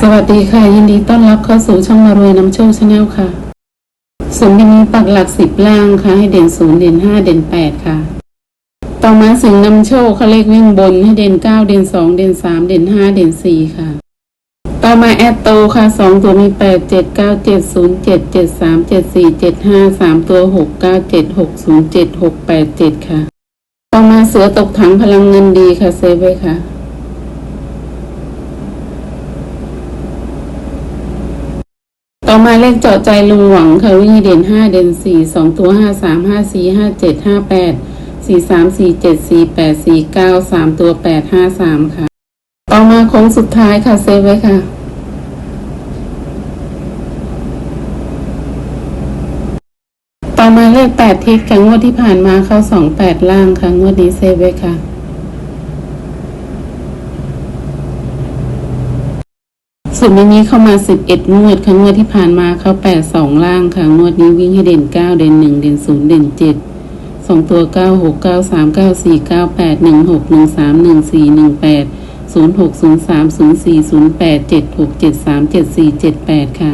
สวัสดีค่ะ ยินดีต้อนรับเข้าสู่ช่องมารวยน้ำโชคชาแนลค่ะศูนย์นี้ปักหลักสิบล่างค่ะ ให้เด่นศูนย์เด่นห้าเด่นแปดค่ะ ต่อมาสิงห์นำโชคเขาเลขวิ่งบนให้เด่นเก้าเด่นสองเด่นสามเด่นห้าเด่นสี่ค่ะ ต่อมาแอดโตค่ะสองตัวมีแปดเจ็ดเก้าเจ็ดศูนย์เจ็ดเจ็ดสามเจ็ดสี่เจ็ดห้าสามตัวหกเก้าเจ็ดหกศูนย์เจ็ดหกแปดเจ็ดค่ะ ต่อมาเสือตกถังพลังเงินดีค่ะเซฟไว้ค่ะ ต่อมาเลขเจาะใจลุงหวังค่ะวิ่งให้เด่นห้าเด่นสี่สองตัวห้าสามห้าสี่ห้าเจ็ดห้าแปดสี่สามสี่เจ็ดสี่แปดสี่เก้าสามตัวแปดห้าสามค่ะ ต่อมาโค้งสุดท้ายค่ะเซฟไว้ค่ะต่อมาเลขแปดทิศค่ะงวดที่ผ่านมาเข้าสองแปดล่างค่ะงวดนี้เซฟไว้ค่ะ ดมินี้เข้ามาสิบเอ็ดงวดค่ะงวดที่ผ่านมาเข้าแปดสองล่างค่ะงวดนี้วิ่งให้เด่นเก้าเด่นหนึ่งเด่นศูนย์เด่นเจ็ดสองตัวเก้าหกเก้าสามเก้าสี่เก้าแปดหนึ่งหกหนึ่งสามหนึ่งสี่หนึ่งแปดศูนย์หกศูนย์สามศูนย์สี่ศูนย์แปดเจ็ดหกเจ็ดสามเจ็ดสี่เจ็ดแปดค่ะ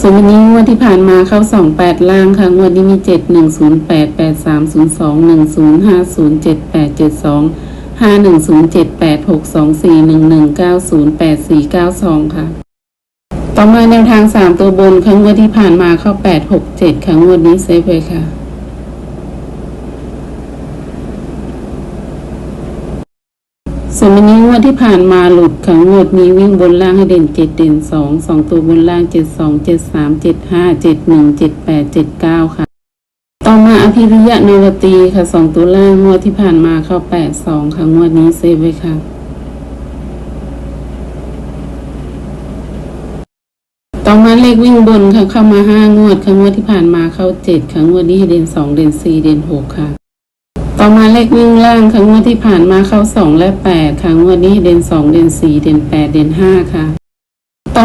ส่วนวันนี้งวดที่ผ่านมาเข้าสองแปดล่างค่ะงวดนี้มีเจ็ดหนึ่งศูนย์แปดแปดสามศูนย์สองหนึ่งศูนย์ห้าศูนย์เจ็ดแปดเจ็ดสอง ห้าหนึ่งศูนย์เจ็ดแปดหกสองสี่หนึ่งหนึ่งเก้าศูนย์แปดสี่เก้าสองค่ะ ต่อมาแนวทางสามตัวบนครั้งวันที่ผ่านมาเข้าแปดหกเจ็ดครั้งวันนี้เซฟเลยค่ะส่วนวันนี้งวดที่ผ่านมาหลุดค่ะงวดนี้วิ่งบนล่างให้เด่นเจ็ดเด่นสองสองตัวบนล่างเจ็ดสองเจ็ดสามเจ็ดห้าเจ็ดหนึ่งเจ็ดแปดเจ็ดเก้าค่ะ ต่อมาอภิริยะโนวตีค่ะสองตัวล่างงวดที่ผ่านมาเข้าแปดสองค่ะงวดนี้เซฟไว้ค่ะ ต่อมาเลขวิ่งบนค่ะเข้ามาห้างวดค่ะงวดที่ผ่านมาเข้าเจ็ดค่ะงวดนี้เด่นสองเด่นสี่เด่นหกค่ะ ต่อมาเลขวิ่งล่างค่ะงวดที่ผ่านมาเข้าสองและแปดค่ะงวดนี้เด่นสองเด่นสี่เด่นแปดเด่นห้าค่ะ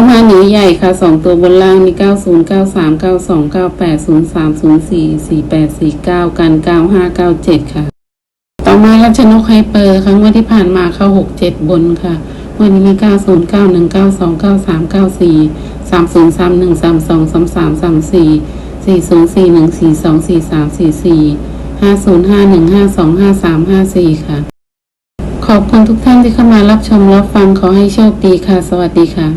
ต่อมาหนีใหญ่ค่ะสองตัวบนล่างมีเก้าศูนย์เก้าสามเก้าสองเก้าแปดศูนย์สามศูนย์สี่สี่แปดสี่เก้ากันเก้าห้าเก้าเจ็ดค่ะ ต่อมารับชนกไฮเปอร์ครั้งวันที่ผ่านมาเข้าหกเจ็ดบนค่ะวันนี้มีเก้าศูนย์เก้าหนึ่งเก้าสองเก้าสามเก้าสี่สามศูนย์สามหนึ่งสามสองสามสามสามสี่สี่ศูนย์สี่หนึ่งสี่สองสี่สามสี่สี่ห้าศูนย์ห้าหนึ่งห้าสองห้าสามห้าสี่ค่ะ ขอบคุณทุกท่านที่เข้ามารับชมรับฟังขอให้โชคดีค่ะ สวัสดีค่ะ